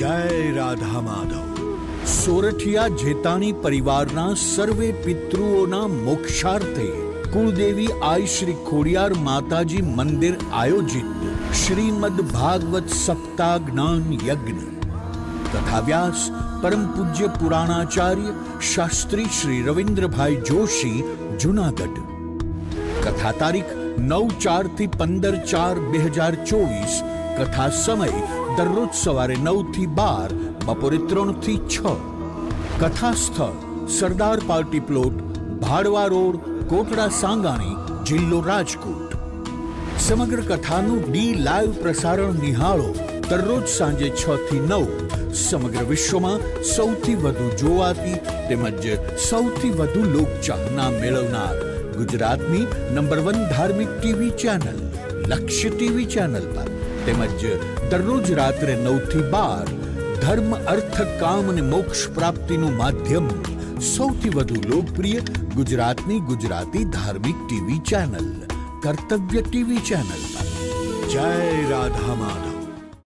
जय राधा माधव सोरठिया जेतानी परिवार ना सर्वे पितृओ ना मोक्षार्थे कुलदेवी आई श्री खोडियार माताजी मंदिर आयोजित श्रीमद् भागवत सप्ताह ज्ञान यज्ञ तथा व्यास परम पूज्य पुराणाचार्य शास्त्री श्री रविंद्र भाई जोशी जूनागढ़ कथा तारीख 9/4/15/4/2024 कथा समय दररोज सवारे 9 થી 12 મપોરિતરણ થી 6 कथा સ્થળ Sardar party plot Bhadva road Kotda Sangani જિલ્લો રાજકોટ સમગ્ર કથાનું ડી લાઈવ પ્રસારણ નિહાળો દરરોજ સાંજે 6 થી 9 સમગ્ર વિશ્વમાં સૌથી વધુ જોવાતી તેમજ સૌથી વધુ લોકો જાકણા મળવના ગુજરાતની નંબર 1 ધાર્મિક TV channel Lakshya TV channel પર તેમજ દરરોજ રાત્રે 9:00 વાર ધર્મ અર્થ કામ ને મોક્ષ પ્રાપ્તિ નું માધ્યમ સૌથી વધુ લોકપ્રિય ગુજરાતની ગુજરાતી ધાર્મિક TV channel Kartavya TV channel પર જય રાધામાતા